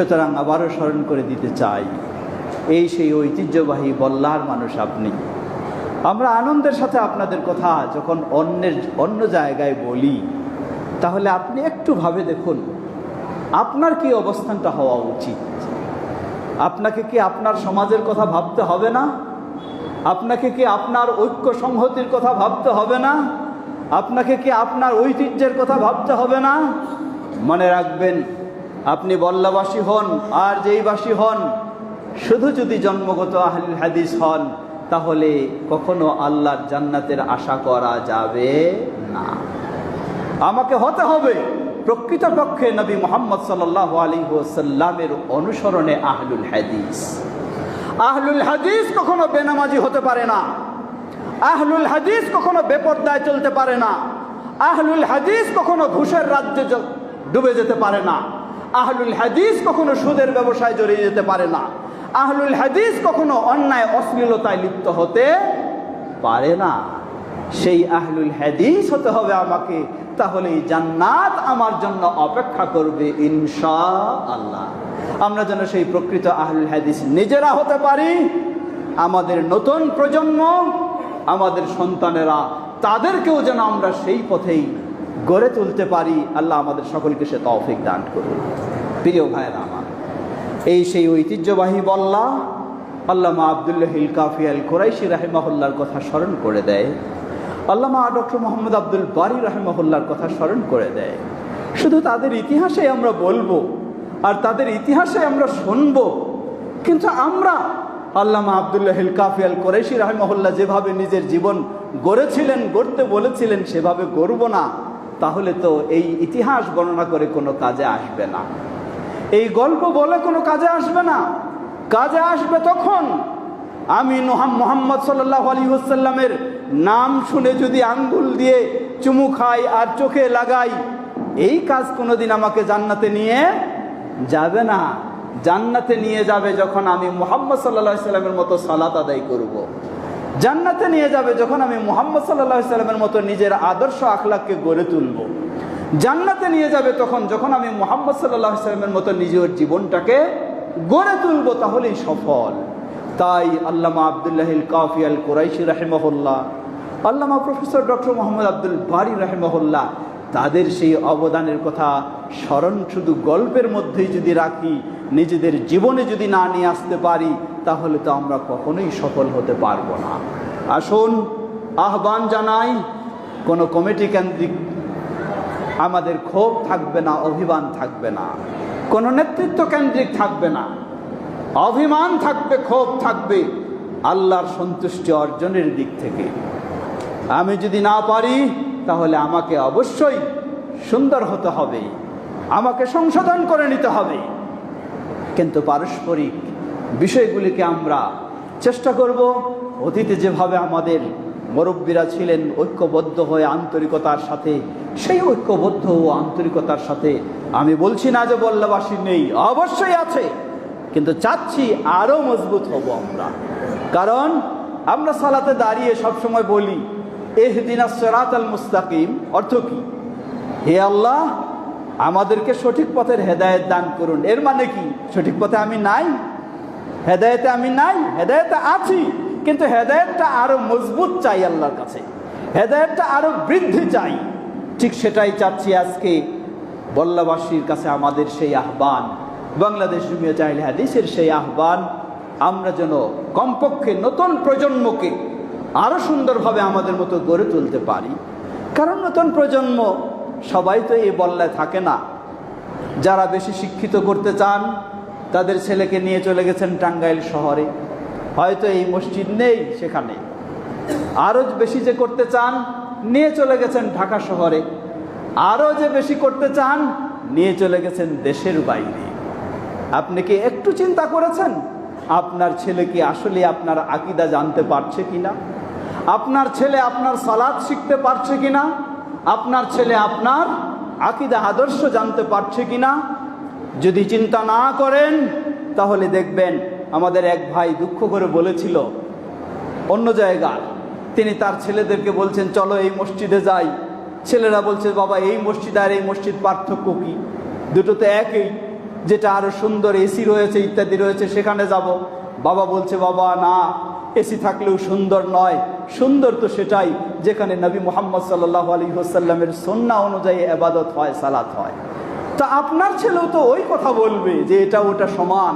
সুতরাং আবারও স্মরণ করে দিতে চাই, এই সেই ঐতিহ্যবাহী বল্লার মানুষ আপনি। আমরা আনন্দের সাথে আপনাদের কথা যখন অন্যের, অন্য জায়গায় বলি, তাহলে আপনি একটু ভাবে দেখুন, আপনার কি অবস্থানটা হওয়া উচিত? আপনাকে কি আপনার সমাজের কথা ভাবতে হবে না? আপনাকে কি আপনার ঐক্য সংহতির কথা ভাবতে হবে না? আপনাকে কি আপনার ঐতিহ্যের কথা ভাবতে হবে না? মনে রাখবেন আপনি বল্লাবাসী হন, আর যেইবাসী হন, শুধু যদি জন্মগত আহলুল হাদিস হন, তাহলে কখনো আল্লাহর জান্নাতের আশা করা যাবে না। আমাকে হতে হবে প্রকৃতপক্ষে নবী মোহাম্মদ সাল্লাহ আলী ওসাল্লামের অনুসরণে আহলুল হাদিস। আহলুল হাদিস কখনো বেনামাজি হতে পারে না। আহলুল হাদিস কখনো বেপর্দায় চলতে পারে না। আহলুল হাদিস কখনো ঘুষের রাজ্যে ডুবে যেতে পারে না। আহলুল হাদিস কখনো সুদের ব্যবসায় জড়িয়ে যেতে পারে না। আহলুল হাদিস কখনো অন্যায়, অশ্লীলতায় লিপ্ত হতে পারে না। সেই আহলুল হাদিস হতে হবে আমাকে তাহলে এই জান্নাত আমার জন্য অপেক্ষা করবে ইনশা আল্লাহ আমরা যেন সেই প্রকৃত আহলুল হাদিস নিজেরা হতে পারি, আমাদের নতুন প্রজন্ম, আমাদের সন্তানেরা, তাদেরকেও যেন আমরা সেই পথেই গড়ে তুলতে পারি। আল্লাহ আমাদের সকলকে সে তৌফিক দান করুন প্রিয় ভাইয়েরা আমার, এই সেই ঐতিহ্যবাহী বল্লা আল্লামা আবদুল্লাহ হিল কাফি আল কোরাইশি রাহেমাহুল্লার কথা স্মরণ করে দেয়। আল্লামা ডক্টর মোহাম্মদ আব্দুল বারি রাহেমাহুল্লার কথা স্মরণ করে দেয়। শুধু তাদের ইতিহাসে আমরা বলব আর তাদের ইতিহাসে আমরা শুনব। কিন্তু আমরা আল্লামা আবদুল্লাহ হিল কাফি আল কোরাইশি রাহেমাহুল্লাহ যেভাবে নিজের জীবন গড়েছিলেন, গড়তে বলেছিলেন, সেভাবে গড়ব না। তাহলে তো এই ইতিহাস গণনা করে কোনো কাজে আসবে না। এই গল্প বলে কোনো কাজে আসবে না। কাজে আসবে তখন আমি নোহাম মোহাম্মদ সাল্লাহ আলী হুসাল্লামের নাম শুনে যদি আঙ্গুল দিয়ে চুমু খাই আর চোখে লাগাই, এই কাজ কোনোদিন আমাকে জান্নাতে নিয়ে যাবে না। জান্নাতে নিয়ে যাবে যখন আমি মোহাম্মদ সাল্লাহ সাল্লামের মতো সালাত আদায় করব। জান্নাতে নিয়ে যাবে যখন আমি মোহাম্মদ সাল্লাহ সাল্লামের মতো নিজের আদর্শ আখলাককে গড়ে তুলব। জান্নাতে নিয়ে যাবে তখন, যখন আমি মোহাম্মদ সাল্লাহ সাল্লামের মতো নিজের জীবনটাকে গড়ে তুলব, তাহলেই সফল। তাই আল্লামা আবদুল্লাহিল কাফি আল কোরাইশি রাহেমহল্লা আল্লামা প্রফেসর ডক্টর মোহাম্মদ আব্দুল বারি রাহেমহল্লা তাদের সেই অবদানের কথা স্মরণ শুধু গল্পের মধ্যেই যদি রাখি, নিজেদের জীবনে যদি না নিয়ে আসতে পারি, তাহলে তো আমরা কখনোই সফল হতে পারব না। আসুন, আহ্বান জানাই, কোনো কমিটি কেন্দ্রিক আমাদের ক্ষোভ থাকবে না, অভিমান থাকবে না। কোনো নেতৃত্ব কেন্দ্রিক থাকবে না। অভিমান থাকবে, ক্ষোভ থাকবে আল্লাহর সন্তুষ্টি অর্জনের দিক থেকে। আমি যদি না পারি, তাহলে আমাকে অবশ্যই সুন্দর হতে হবে, আমাকে সংশোধন করে নিতে হবে। কিন্তু পারস্পরিক বিষয়গুলিকে আমরা চেষ্টা করব, অতীতে যেভাবে আমাদের মুরব্বীরা ছিলেন ঐক্যবদ্ধ হয়ে আন্তরিকতার সাথে, সেই ঐক্যবদ্ধ ও আন্তরিকতার সাথে। আমি বলছি না যে বল্লাবাসী নেই, অবশ্যই আছে, কিন্তু চাচ্ছি আরও মজবুত হব আমরা। কারণ আমরা সালাতে দাঁড়িয়ে সবসময় বলি, এহদিনা সরাত আল মুস্তাকিম অর্থ কি? হে আল্লাহ, আমাদেরকে সঠিক পথের হেদায়েত দান করুন। এর মানে কি? সঠিক পথে আমি নাই? হেদায়েতে আমি নাই? হেদায়েতে আছি? কিন্তু হেদায়েতটা আরও মজবুত চাই আল্লাহর কাছে। হেদায়েতটা আরও বৃদ্ধি চাই। ঠিক সেটাই চাচ্ছি আজকে বল্লাবাসীর কাছে আমাদের সেই আহ্বান। বাংলাদেশ জুমিয়া চাইলে হাদিসের সেই আহ্বান, আমরা যেন কমপক্ষে নতুন প্রজন্মকে আরও সুন্দরভাবে আমাদের মতো গড়ে তুলতে পারি। কারণ নতুন প্রজন্ম সবাই তো এই বল্লায় থাকে না। যারা বেশি শিক্ষিত করতে চান, তাদের ছেলেকে নিয়ে চলে গেছেন টাঙ্গাইল শহরে। হয়তো এই মসজিদ নেই সেখানে। আরও বেশি যে করতে চান, নিয়ে চলে গেছেন ঢাকা শহরে। আরও যে বেশি করতে চান, নিয়ে চলে গেছেন দেশের বাইরে। আপনি কি একটু চিন্তা করেছেন, আপনার ছেলে কি আসলে আপনার আকিদা জানতে পারছে কিনা? আপনার ছেলে আপনার সালাদ শিখতে পারছে কিনা? আপনার ছেলে আপনার আকিদা আদর্শ জানতে পারছে কিনা? যদি চিন্তা না করেন, তাহলে দেখবেন আমাদের এক ভাই দুঃখ করে বলেছিল, অন্য জায়গার তিনি তার ছেলেদেরকে বলছেন, চলো এই মসজিদে যাই। ছেলেরা বলছে, বাবা, এই মসজিদ আর এই মসজিদ পার্থক্য কি? দুটো তো একই, যেটা আরও সুন্দর এসি রয়েছে, ইত্যাদি রয়েছে, সেখানে যাব। বাবা বলছে, বাবা, না, এসি থাকলেও সুন্দর নয়। সুন্দর তো সেটাই, যেখানে নবী মোহাম্মদ সাল্লাহ আলী হোসাল্লামের সন্না অনুযায়ী আবাদত হয়, সালাত হয়। তা আপনার ছেলেও তো ওই কথা বলবে, যে এটা ওটা সমান।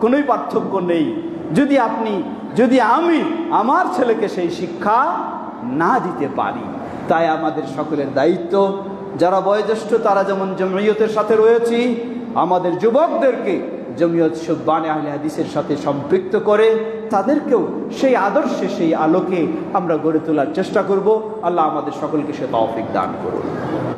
কোনোই পার্থক্য নেই। যদি আপনি, যদি আমি আমার ছেলেকে সেই শিক্ষা না দিতে পারি, তাই আমাদের সকলের দায়িত্ব। যারা বয়োজ্যেষ্ঠ, তারা যেমন জমিয়তের সাথে রয়েছি, আমাদের যুবকদেরকে জমিয়ত সুব্বানে আহলে হাদিসের সাথে সম্পৃক্ত করে, তাদেরকেও সেই আদর্শে, সেই আলোকে আমরা গড়ে তোলার চেষ্টা করব। আল্লাহ আমাদের সকলকে সে তৌফিক দান করুন।